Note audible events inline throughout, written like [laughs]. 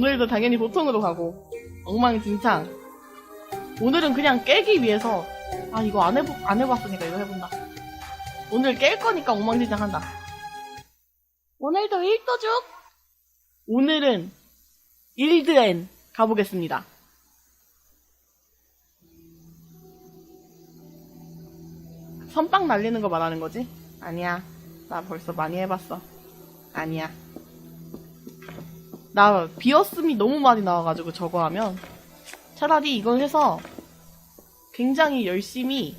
오늘도 당연히 보통으로 가고 엉망진창. 오늘은 그냥 깨기 위해서 아 이거 안 해보 안 해봤으니까 이거 해본다. 오늘 깰 거니까 엉망진창 한다. 오늘도 1도죽. 오늘은 일드엔 가보겠습니다. 선빵 날리는 거 말하는 거지? 아니야. 나 벌써 많이 해봤어. 아니야. 나 비었음이 너무 많이 나와가지고 저거 하면 차라리 이걸 해서 굉장히 열심히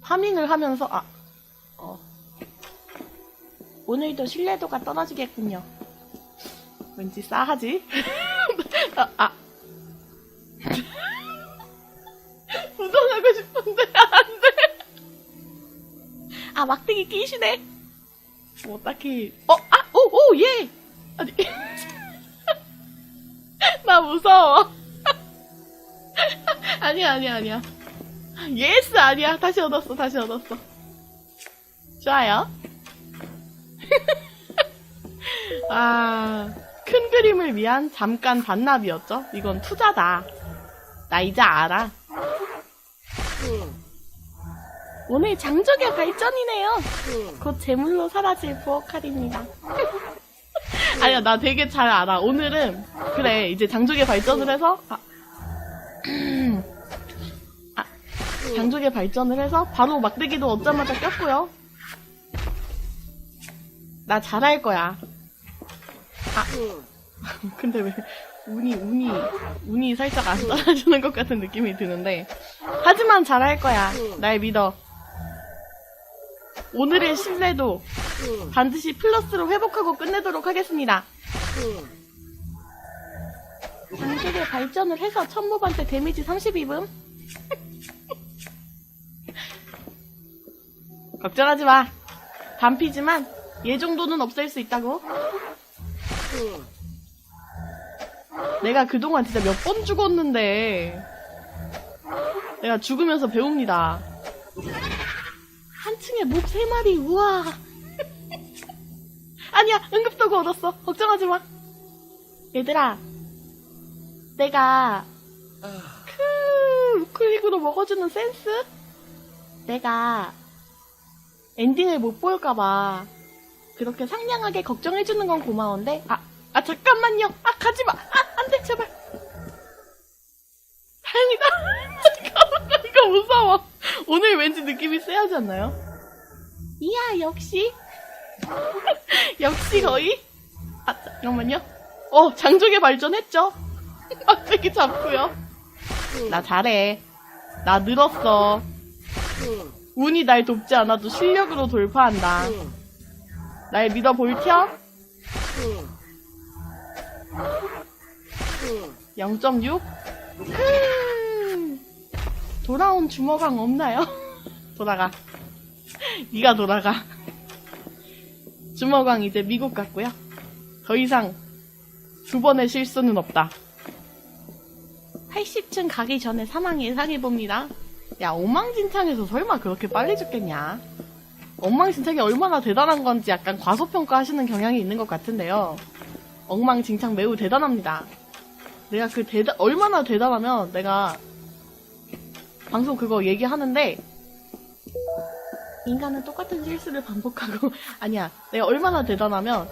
파밍을 하면서 아 어. 오늘도 신뢰도가 떨어지겠군요. 왠지 싸하지? [laughs] 아, 아. [laughs] 부정하고 싶은데 안 돼. 아 막대기 끼시네. 뭐 딱히 어, 아, 오, 오, 예. 아니. [laughs] 나 무서워. [laughs] 아니야, 아니야, 아니야. 예스 아니야. 다시 얻었어, 다시 얻었어. 좋아요. [laughs] 아, 큰 그림을 위한 잠깐 반납이었죠? 이건 투자다. 나 이제 알아. 오늘 장족의 발전이네요. 곧 재물로 사라질 부엌칼입니다. [laughs] 아니야, 나 되게 잘 알아. 오늘은, 그래, 이제 장족의 발전을 해서, 아, [clears throat] 아, 장족의 발전을 해서 바로 막대기도 얻자마자 꼈고요. 나 잘할 거야. 아, [laughs] 근데 왜, 운이, 운이, 운이 살짝 안 [laughs] 따라주는 것 같은 느낌이 드는데. 하지만 잘할 거야. 날 믿어. 오늘의 신뢰도 반드시 플러스로 회복하고 끝내도록 하겠습니다. 장족의 발전을 해서 천모반대 데미지 32분? [laughs] 걱정하지 마. 반피지만 얘 정도는 없앨 수 있다고. 내가 그동안 진짜 몇 번 죽었는데 내가 죽으면서 배웁니다. 한 층에 몹세 마리 우와. [laughs] 아니야 응급도구 얻었어. 걱정하지 마. 얘들아, 내가 그 우클릭으로 먹어주는 센스? 내가 엔딩을 못 볼까봐 그렇게 상냥하게 걱정해주는 건 고마운데 아, 아 잠깐만요. 아 가지마. 아 안돼 제발. 다행이다. [laughs] 이거 무서워. [laughs] 오늘 왠지 느낌이 세하지 않나요? 이야 역시 [laughs] 역시 거의 아 잠깐만요. 어 장족의 발전했죠? [laughs] 막대기 잡고요. 나 잘해. 나 늘었어. 운이 날 돕지 않아도 실력으로 돌파한다. 날 믿어 볼텨? 0.6? 흠. 돌아온 주먹왕 없나요? [laughs] 돌아가. 네가 돌아가. 주먹왕 이제 미국 갔고요. 더 이상 두 번의 실수는 없다. 80층 가기 전에 사망 예상해봅니다. 야, 엉망진창에서 설마 그렇게 빨리 죽겠냐? 엉망진창이 얼마나 대단한 건지 약간 과소평가 하시는 경향이 있는 것 같은데요. 엉망진창 매우 대단합니다. 내가 그 대단, 얼마나 대단하면 내가 방송 그거 얘기하는데 인간은 똑같은 실수를 반복하고 [laughs] 아니야. 내가 얼마나 대단하면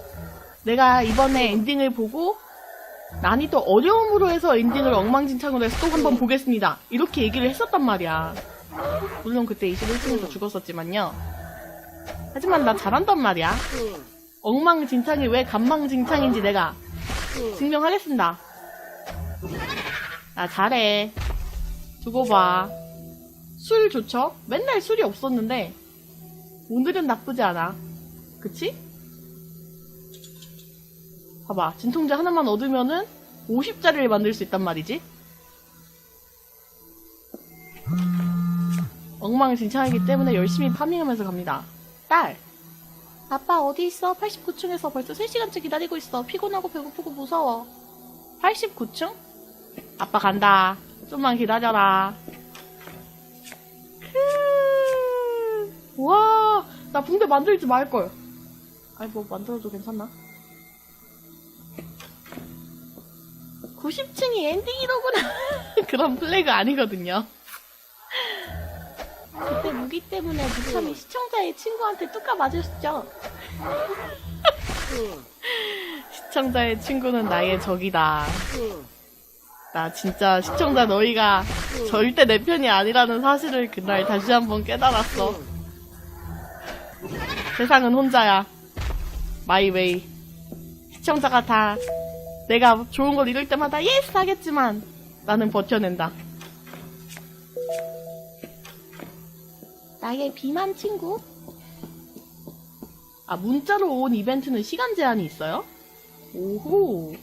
내가 이번에 엔딩을 보고 난이도 어려움으로 해서 엔딩을 엉망진창으로 해서 또 한 번 보겠습니다. 이렇게 얘기를 했었단 말이야. 물론 그때 21층에서 죽었었지만요. 하지만 나 잘한단 말이야. 엉망진창이 왜 간망진창인지 내가 증명하겠습니다. 나 잘해. 두고 봐. 술 좋죠? 맨날 술이 없었는데 오늘은 나쁘지 않아. 그치? 봐봐. 진통제 하나만 얻으면은 50짜리를 만들 수 있단 말이지. 엉망진창이기 때문에 열심히 파밍하면서 갑니다. 딸! 아빠 어디 있어? 89층에서 벌써 3시간째 기다리고 있어. 피곤하고 배고프고 무서워. 89층? 아빠 간다. 좀만 기다려라. 우와 나 붕대 만들지 말걸. 아니 뭐 만들어도 괜찮나? 90층이 엔딩이더구나. [laughs] 그런 플래그 아니거든요. 그때 무기 때문에 무참히 음. 시청자의 친구한테 뚜까 맞을 수 있죠? 시청자의 친구는 나의 적이다. 나 진짜 시청자 너희가 음. 절대 내 편이 아니라는 사실을 그날 다시 한번 깨달았어. 세상은 혼자야. 마이웨이. 시청자가 다 내가 좋은 걸 이룰 때마다 예스 하겠지만 나는 버텨낸다. 나의 비만 친구? 아, 문자로 온 이벤트는 시간 제한이 있어요? 오호.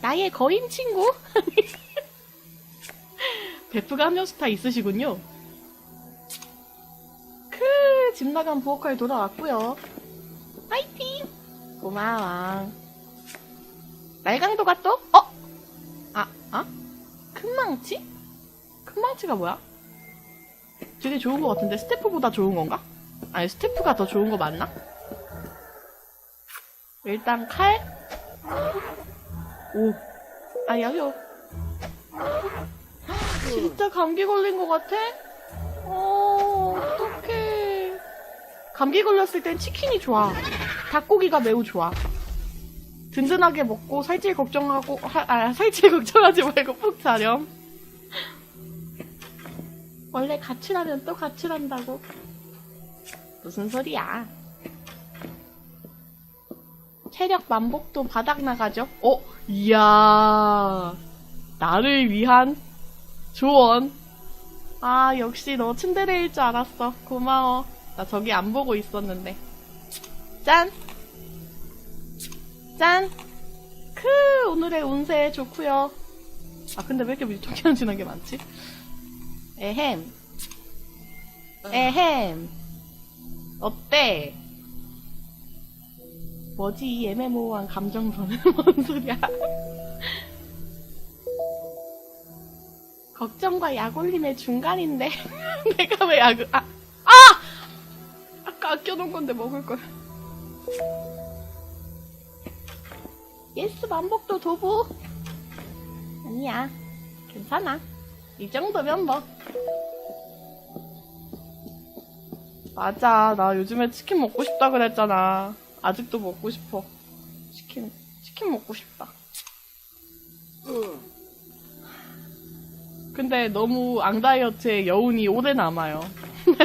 나의 거인 친구? [laughs] 베프가 한 명씩 다 있으시군요. 크, 집 나간 부엌칼 돌아왔고요. 파이팅! 고마워. 날강도가 또? 어? 아, 아? 큰 망치? 큰 망치가 뭐야? 되게 좋은 것 같은데 스태프보다 좋은 건가? 아니 스태프가 더 좋은 거 맞나? 일단 칼? 오. 아, 야요. 진짜 감기 걸린 것 같아? 어. 감기 걸렸을 땐 치킨이 좋아. 닭고기가 매우 좋아. 든든하게 먹고 살찔 걱정하고, 하, 아, 살찔 걱정하지 말고 푹 자렴. 원래 가출하면 또 가출한다고. 무슨 소리야. 체력 만복도 바닥 나가죠? 어, 이야. 나를 위한 조언. 아, 역시 너 츤데레일 줄 알았어. 고마워. 나 저기 안 보고 있었는데. 짠! 짠! 크, 오늘의 운세 좋구요. 아, 근데 왜 이렇게 밀통기한 지난 게 많지? 에헴. 에헴. 어때? 뭐지 이 애매모호한 감정선은 [laughs] 뭔 소리야? [laughs] 걱정과 약올림의 중간인데 [laughs] 내가 왜 약을 아! 아! 아껴놓은 건데 먹을 걸. 예스 만복도 도부. 아니야 괜찮아. 이 정도면 뭐 맞아 나 요즘에 치킨 먹고 싶다 그랬잖아. 아직도 먹고 싶어. 치킨 치킨 먹고 싶다. 근데 너무 앙다이어트의 여운이 오래 남아요.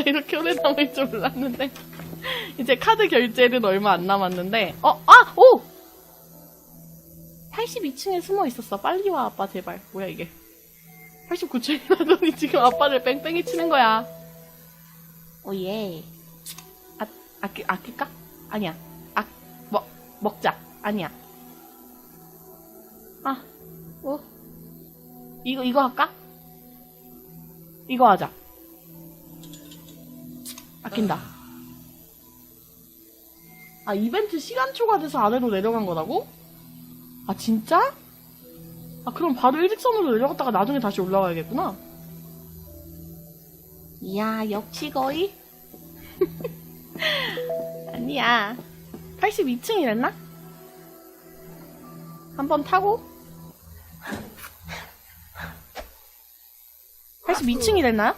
나 [laughs] 이렇게 오래 남을 줄 몰랐는데. 이제 카드 결제는 얼마 안 남았는데, 어, 아! 오! 82층에 숨어 있었어. 빨리 와, 아빠, 제발. 뭐야, 이게. 89층이라더니 지금 아빠를 뺑뺑이 치는 거야. 오예. 아, 아끼, 아낄까? 아니야. 아, 먹, 먹자. 아니야. 아, 뭐. 이거, 이거 할까? 이거 하자. 아낀다. 아, 이벤트 시간 초과돼서 아래로 내려간 거라고? 아, 진짜? 아, 그럼 바로 일직선으로 내려갔다가 나중에 다시 올라가야겠구나. 이야, 역시 거의? [laughs] 아니야. 82층이랬나? 한번 타고? 82층이랬나요?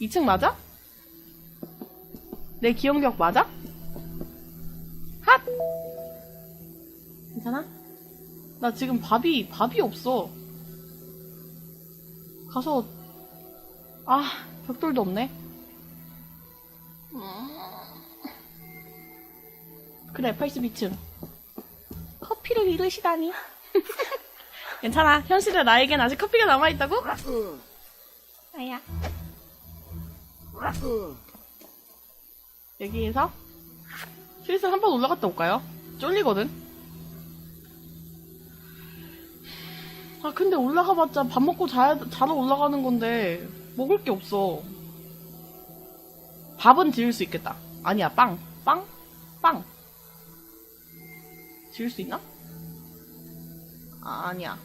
2층 맞아? 내 기억력 맞아? 핫! 괜찮아? 나 지금 밥이, 밥이 없어. 가서, 아, 벽돌도 없네. 음. 그래, 82층. 커피를 잃으시다니. [laughs] 괜찮아. 현실의 나에겐 아직 커피가 남아있다고? 아야. 여기에서 슬슬 한 번 올라갔다 올까요? 쫄리거든. 아 근데 올라가봤자 밥 먹고 자, 자러 올라가는 건데 먹을 게 없어. 밥은 지을 수 있겠다. 아니야 빵, 빵, 빵. 지을 수 있나? 아, 아니야.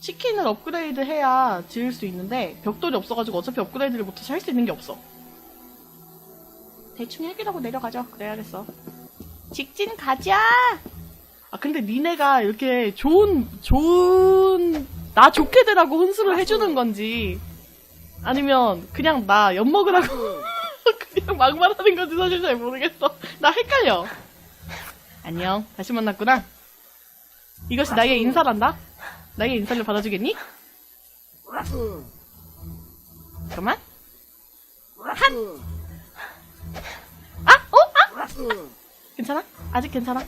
치킨을 업그레이드 해야 지을 수 있는데 벽돌이 없어가지고 어차피 업그레이드를 못해서 할 수 있는 게 없어. 대충 해결하고 내려가죠. 그래야겠어. 직진 가자! 아, 근데 니네가 이렇게 좋은, 좋은, 나 좋게 되라고 혼수를 해주는 건지, 아니면 그냥 나 엿먹으라고 [laughs] 그냥 막말 하는 건지 사실 잘 모르겠어. 나 헷갈려. 안녕. 다시 만났구나. 이것이 나의 인사란다? 나의 인사를 받아주겠니? 잠깐만. 한! 괜찮아? 아직 괜찮아?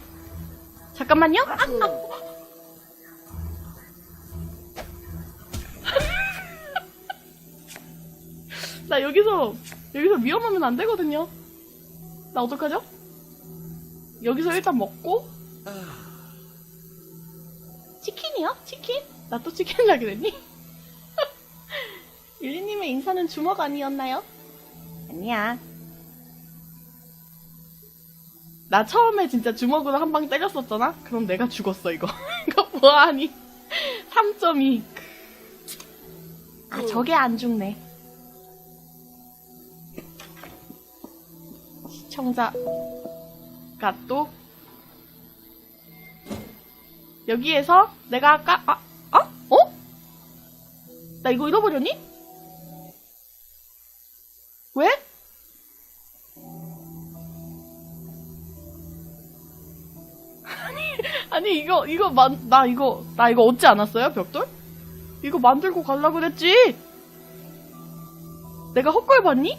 잠깐만요? 아! 아! 나 여기서, 여기서 위험하면 안 되거든요. 나 어떡하죠? 여기서 일단 먹고, 치킨이요? 치킨? 나 또 치킨 나게 됐니? 율리님의 인사는 주먹 아니었나요? 아니야. 나 처음에 진짜 주먹으로 한 방 때렸었잖아? 그럼 내가 죽었어, 이거. [laughs] 이거 뭐하니? 3.2. 아, 저게 안 죽네. 시청자가 또 여기에서 내가 아까 아, 아? 어? 나 이거 잃어버렸니? 아니 이거 이거 만, 나 이거 나 이거 얻지 않았어요 벽돌? 이거 만들고 갈라 그랬지. 내가 헛걸 봤니?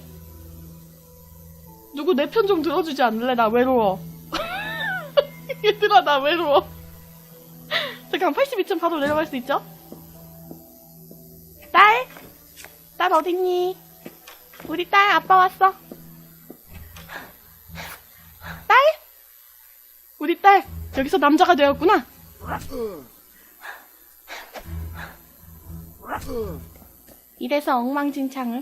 누구 내 편 좀 들어주지 않을래? 나 외로워. [laughs] 얘들아 나 외로워. 잠깐 82층 바로 내려갈 수 있죠? 딸? 딸 어딨니? 우리 딸 아빠 왔어. 딸? 우리 딸 여기서 남자가 되었구나. 이래서 엉망진창을.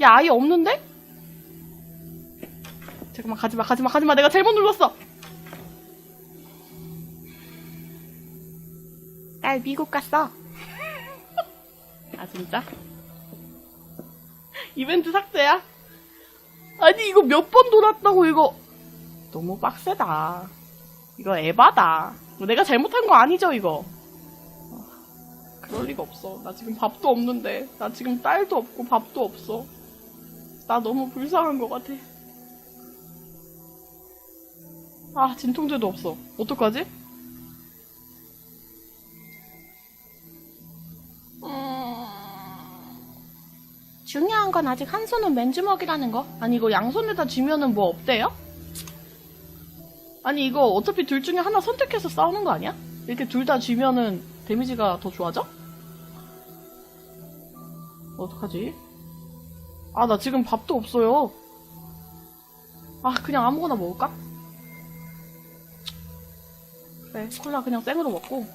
야 아예 없는데? 잠깐만 가지마 가지마 가지마 내가 잘못 눌렀어. 딸 미국 갔어. 아 진짜? 이벤트 삭제야? 아니 이거 몇 번 돌았다고 이거 너무 빡세다. 이거 에바다. 뭐 내가 잘못한 거 아니죠 이거? 아, 그럴 리가 없어. 나 지금 밥도 없는데. 나 지금 딸도 없고 밥도 없어. 나 너무 불쌍한 것 같아. 아 진통제도 없어. 어떡하지? 중요한 건 아직 한 손은 맨주먹이라는 거. 아니 이거 양손에다 쥐면은 뭐 없대요? 아니 이거 어차피 둘 중에 하나 선택해서 싸우는 거 아니야? 이렇게 둘 다 쥐면은 데미지가 더 좋아져? 어떡하지? 아 나 지금 밥도 없어요. 아 그냥 아무거나 먹을까? 그래 콜라 그냥 생으로 먹고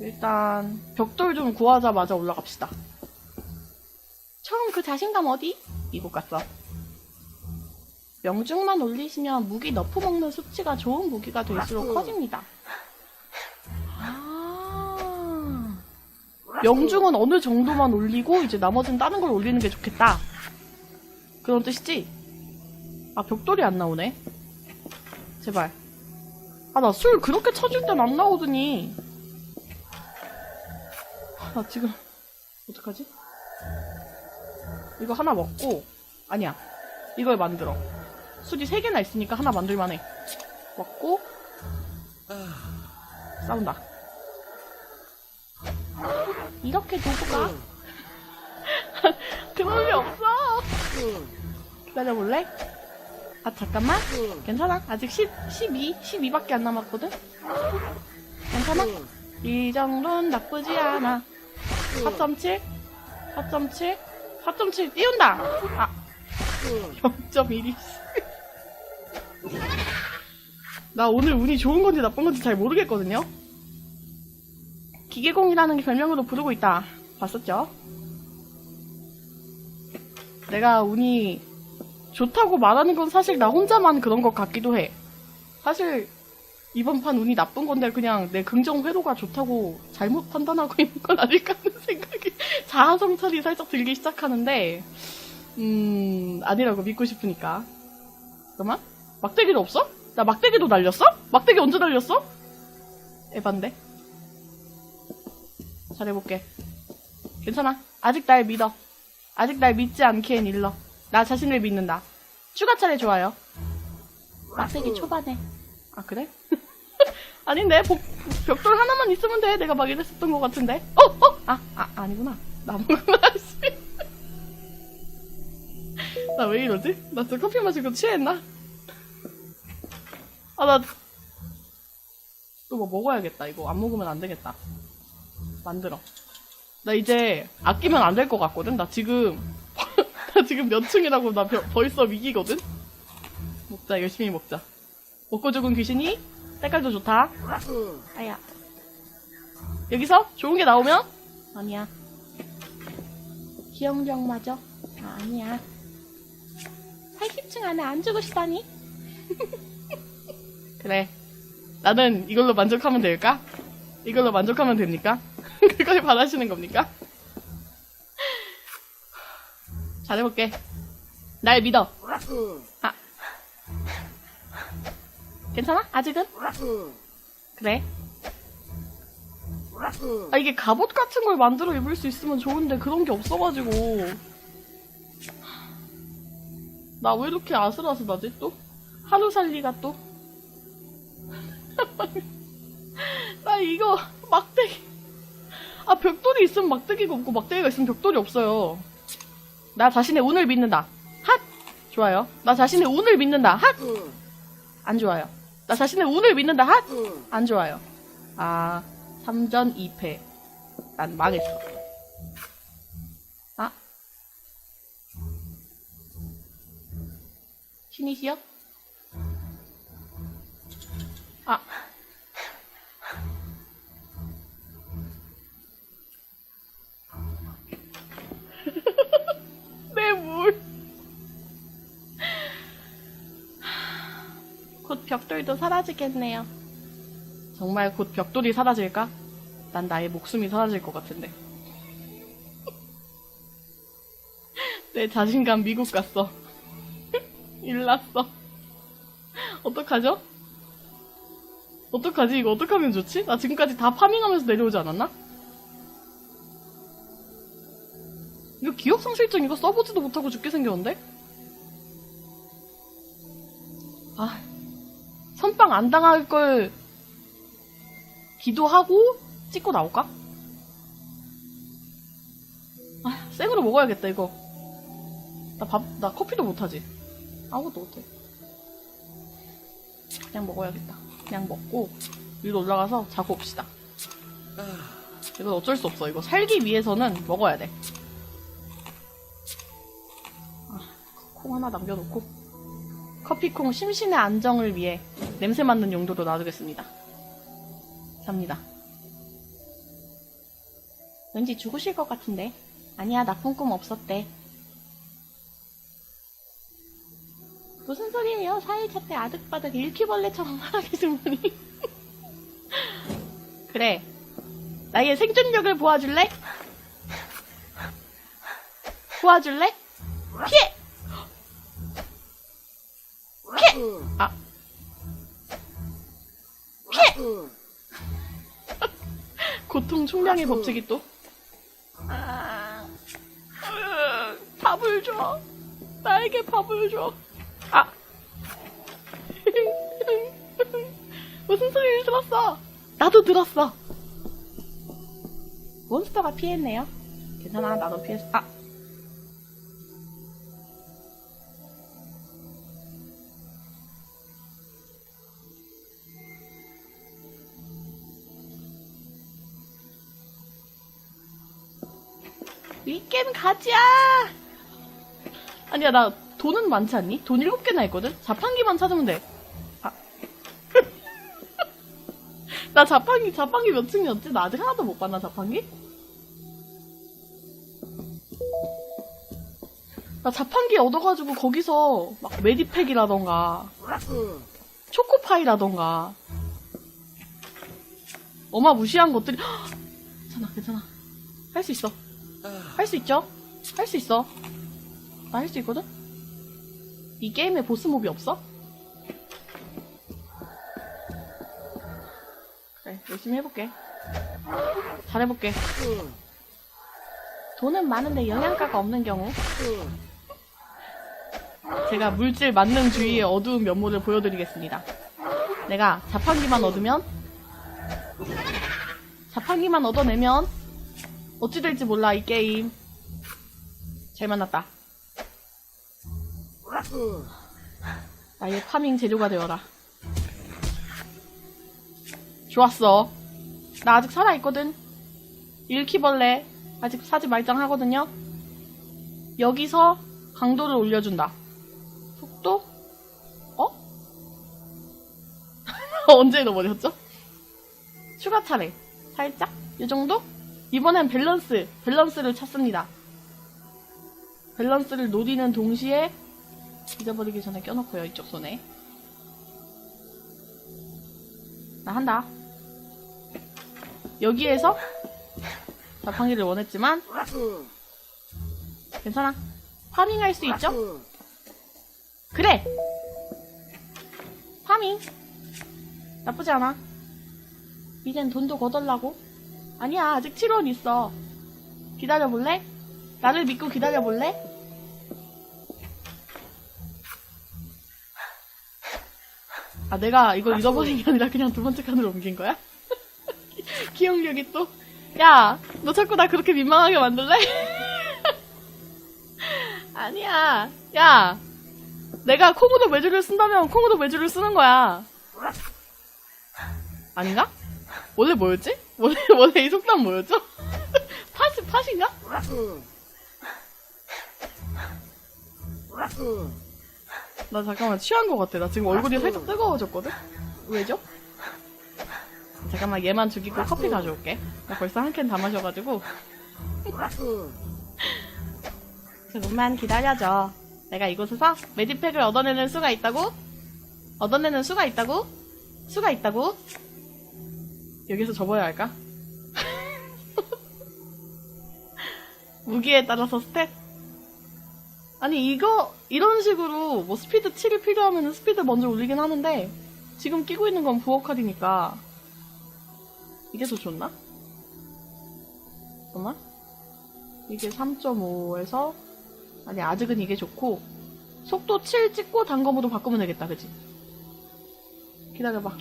일단 벽돌 좀 구하자마자 올라갑시다. 처음 그 자신감 어디? 미국 갔어. 명중만 올리시면 무기 너프 먹는 수치가 좋은 무기가 될수록 커집니다. 아. 명중은 어느 정도만 올리고 이제 나머지는 다른 걸 올리는 게 좋겠다. 그런 뜻이지? 아 벽돌이 안 나오네. 제발. 아 나 술 그렇게 쳐줄 땐 안 나오더니. 아, 나 지금 어떡하지? 이거 하나 먹고 아니야 이걸 만들어 술이 3개나 있으니까 하나 만들만 해. 먹고 싸운다. 이렇게 도구가? 리 [laughs] 없어. 기다려볼래? 아 잠깐만. 괜찮아. 아직 10, 12 12밖에 안 남았거든? 괜찮아? 이 정도는 나쁘지 않아. 4.7 4.7 4.7 띄운다. 아, [laughs] 0.1이. 나 오늘 운이 좋은 건지 나쁜 건지 잘 모르겠거든요. 기계공이라는 게 별명으로 부르고 있다. 봤었죠? 내가 운이 좋다고 말하는 건 사실 나 혼자만 그런 것 같기도 해. 사실 이번 판 운이 나쁜 건데 그냥 내 긍정 회로가 좋다고 잘못 판단하고 [laughs] 있는 건 아닐까 하는 생각이 [laughs] 자아 성찰이 살짝 들기 시작하는데 음 아니라고 믿고 싶으니까 잠깐만 막대기도 없어? 나 막대기도 날렸어? 막대기 언제 날렸어? 에반데? 잘해볼게. 괜찮아. 아직 날 믿어. 아직 날 믿지 않기엔 일러. 나 자신을 믿는다. 추가 차례 좋아요. 막대기 초반에. 아, 그래? [laughs] 아닌데, 복- 벽돌 하나만 있으면 돼. 내가 막 이랬었던 것 같은데. 어, 어! 아, 아, 아니구나. 나무구나, 씨. [laughs] 나왜 이러지? 나 진짜 커피 마시고 취했나? 아, 나, 또 뭐 먹어야겠다. 이거 안 먹으면 안 되겠다. 만들어. 나 이제 아끼면 안 될 것 같거든? 나 지금, [laughs] 나 지금 몇 층이라고 나 벼- 벌써 위기거든? 먹자, 열심히 먹자. 먹고 죽은 귀신이 색깔도 좋다. 아야. 여기서 좋은 게 나오면? 아니야. 맞아. 아, 아니야. 80층 안에 안 죽으시다니? [laughs] 그래. 나는 이걸로 만족하면 될까? 이걸로 만족하면 됩니까? [laughs] 그걸 바라시는 겁니까? 잘해볼게. 날 믿어. 아. 괜찮아? 아직은? 그래. 아, 이게 갑옷 같은 걸 만들어 입을 수 있으면 좋은데 그런 게 없어가지고. 나 왜 이렇게 아슬아슬하지 또? 하루 살리가 또? 나 [laughs] 이거 막대기. 아, 벽돌이 있으면 막대기가 없고 막대기가 있으면 벽돌이 없어요. 나 자신의 운을 믿는다. 핫! 좋아요. 나 자신의 운을 믿는다. 핫! 안 좋아요. 나 자신의 운을 믿는다. 핫! 안 좋아요. 아, 3전 2패. 난 망했어. 아? 신이시여? 아. [laughs] 내 물. 곧 벽돌도 사라지겠네요. 정말 곧 벽돌이 사라질까? 난 나의 목숨이 사라질 것 같은데. [laughs] 내 자신감 미국 갔어. [laughs] 일났어. 어떡하죠? 어떡하지? 이거 어떡하면 좋지? 나 지금까지 다 파밍하면서 내려오지 않았나? 이거 기억상실증 이거 써보지도 못하고 죽게 생겼는데? 아, 선빵 안 당할 걸 기도하고 찍고 나올까? 아, 생으로 먹어야겠다, 이거. 나 밥, 나 커피도 못하지. 아무것도 못해. 그냥 먹어야겠다. 그냥 먹고, 위로 올라가서 자고 옵시다. 이건 어쩔 수 없어. 이거 살기 위해서는 먹어야 돼. 아, 콩 하나 남겨놓고. 커피콩 심신의 안정을 위해 냄새 맡는 용도로 놔두겠습니다. 잡니다. 왠지 죽으실 것 같은데. 아니야, 나쁜 꿈 없었대. 무슨 소리예요? 4일차 때 아득바득 일키벌레처럼 살아계신 분이. [laughs] 그래. 나의 생존력을 보아줄래? 보아줄래? 피해! 피해! 아. 피해! [laughs] 고통 총량의 법칙이 또. 아, 으, 밥을 줘. 나에게 밥을 줘. 아. [laughs] 무슨 소리를 들었어? 나도 들었어. 몬스터가 피했네요. 괜찮아, 나도 피했어. 아. 위겜 가자! 아니야, 나 돈은 많지 않니? 돈 7개나 있거든? 자판기만 찾으면 돼. 아. [laughs] 나 자판기, 자판기 몇 층이었지? 나 아직 하나도 못 봤나, 자판기? 나 자판기 얻어가지고 거기서 막 메디팩이라던가, 초코파이라던가, 어마무시한 것들이, 헉! 괜찮아, 괜찮아. 할 수 있어. 할 수 있죠? 할 수 있어. 나 할 수 있거든? 이 게임에 보스몹이 없어? 그래, 열심히 해볼게. 잘해볼게. 돈은 많은데 영양가가 없는 경우. 제가 물질 만능주의의 어두운 면모를 보여드리겠습니다. 내가 자판기만 얻으면, 자판기만 얻어내면, 어찌 될지 몰라, 이 게임. 잘 만났다. 나의 파밍 재료가 되어라. 좋았어. 나 아직 살아있거든. 일키벌레 아직 사지 말짱 하거든요. 여기서 강도를 올려준다. 속도? 어? [laughs] 언제 넘어졌죠? 추가 차례. 살짝? 이 정도? 이번엔 밸런스, 밸런스를 찾습니다. 밸런스를 노리는 동시에 잊어버리기 전에 껴놓고요, 이쪽 손에. 나 한다. 여기에서 자판기를 원했지만 괜찮아. 파밍할 수 있죠? 그래! 파밍. 나쁘지 않아. 이젠 돈도 거덜라고. 아니야, 아직 7원 있어. 기다려볼래? 나를 믿고 기다려볼래? 아, 내가 이걸 잃어버린 게 아니라 그냥 두 번째 칸으로 옮긴 거야? [laughs] 기억력이 또. 야, 너 자꾸 나 그렇게 민망하게 만들래? [laughs] 아니야. 야, 내가 콩으로 매주를 쓴다면 콩으로 매주를 쓰는 거야. 아닌가? 원래 뭐였지? 원래, [laughs] 원래 이 속담 뭐였죠? 팥이, 팥인가? 나 잠깐만 취한 것 같아. 나 지금 얼굴이 살짝 뜨거워졌거든? 왜죠? 잠깐만 얘만 죽이고 커피 가져올게. 나 벌써 한 캔 다 마셔가지고. 조금만 기다려줘. 내가 이곳에서 매직팩을 얻어내는 수가 있다고? 얻어내는 수가 있다고? 수가 있다고? 여기서 접어야 할까? [laughs] 무기에 따라서 스탯? 아니 이거 이런 식으로 뭐 스피드 7이 필요하면 스피드 먼저 올리긴 하는데 지금 끼고 있는 건 부어 칼이니까 이게 더 좋나? 잠깐만 이게 3.5에서 아니 아직은 이게 좋고 속도 7 찍고 단검으로 바꾸면 되겠다 그치? 기다려봐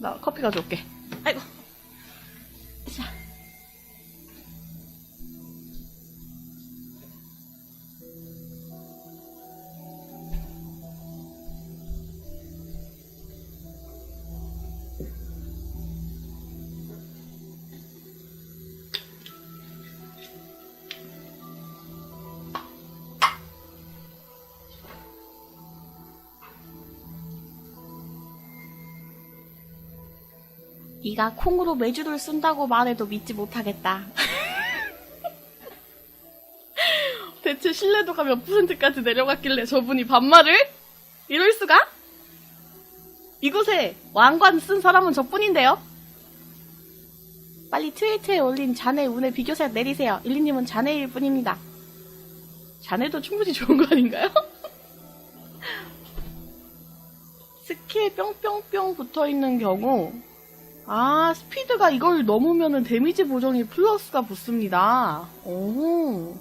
나 커피 가져올게 아이고 네가 콩으로 매주를 쓴다고 말해도 믿지 못하겠다. [laughs] 대체 신뢰도가 몇 퍼센트까지 내려갔길래 저분이 반말을? 이럴 수가? 이곳에 왕관 쓴 사람은 저뿐인데요? 빨리 트위터에 올린 자네 운의 비교세 내리세요. 일리님은 자네일 뿐입니다. 자네도 충분히 좋은 거 아닌가요? [laughs] 스킬 뿅뿅뿅 붙어 있는 경우 아, 스피드가 이걸 넘으면은 데미지 보정이 플러스가 붙습니다. 오.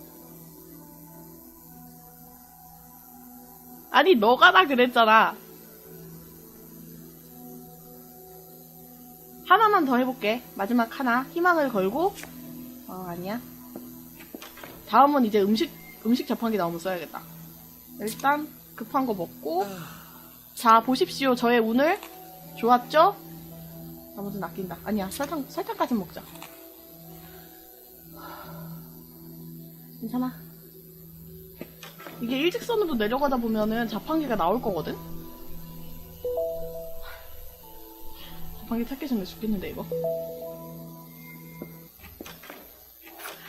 아니, 너가 다 그랬잖아. 하나만 더 해볼게. 마지막 하나. 희망을 걸고. 어, 아니야. 다음은 이제 음식, 음식 자판기 나오면 써야겠다. 일단, 급한 거 먹고. 자, 보십시오. 저의 운을. 좋았죠? 나머지는 아낀다. 아니야, 설탕, 설탕까지 먹자. 괜찮아. 이게 일직선으로 내려가다 보면은 자판기가 나올 거거든? 자판기 찾기 전에 죽겠는데, 이거.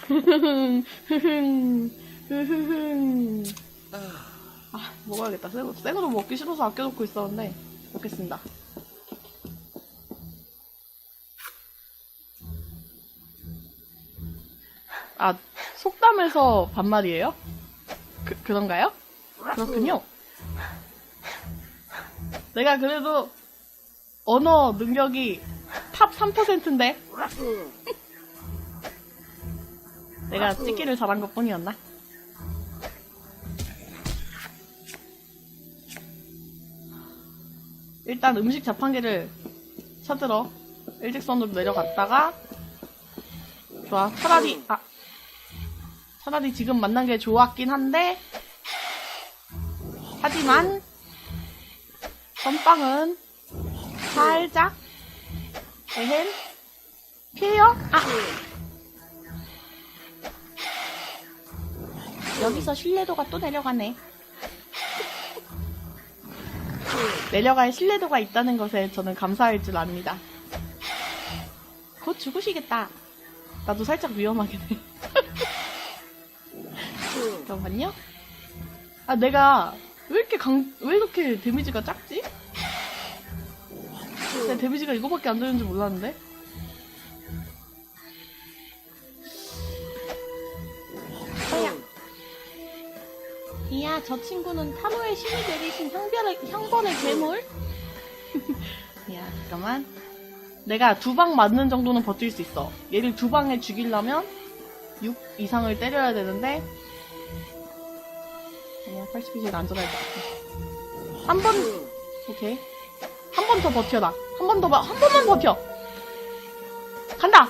[laughs] 아, 먹어야겠다. 새거, 새거도 먹기 싫어서 아껴놓고 있었는데, 먹겠습니다. 아, 속담에서 반말이에요? 그, 그런가요? 그렇군요. 내가 그래도 언어 능력이 탑 3%인데. 내가 찍기를 잘한 것 뿐이었나? 일단 음식 자판기를 찾으러 일직선으로 내려갔다가 좋아 차라리 아 차라리 지금 만난 게 좋았긴 한데 하지만 선빵은 살짝 에헴 피해요? 아! 여기서 신뢰도가 또 내려가네. 내려갈 신뢰도가 있다는 것에 저는 감사할 줄 압니다. 곧 죽으시겠다. 나도 살짝 위험하긴 해 잠깐만요 아 내가 왜 이렇게 강, 왜 이렇게 데미지가 작지? 내 데미지가 이거밖에 안 되는 줄 몰랐는데? 이야, 저 친구는 타노의 신이 내리신 형별의, 형벌의 괴물? [laughs] 야, 잠깐만. 내가 두 방 맞는 정도는 버틸 수 있어. 얘를 두 방에 죽이려면 6 이상을 때려야 되는데, 아니야, 80이지는 안전할 것 같아. 한 번, 오케이. 한 번 더 버텨라. 한 번 더, 봐- 한 번만 버텨. 간다!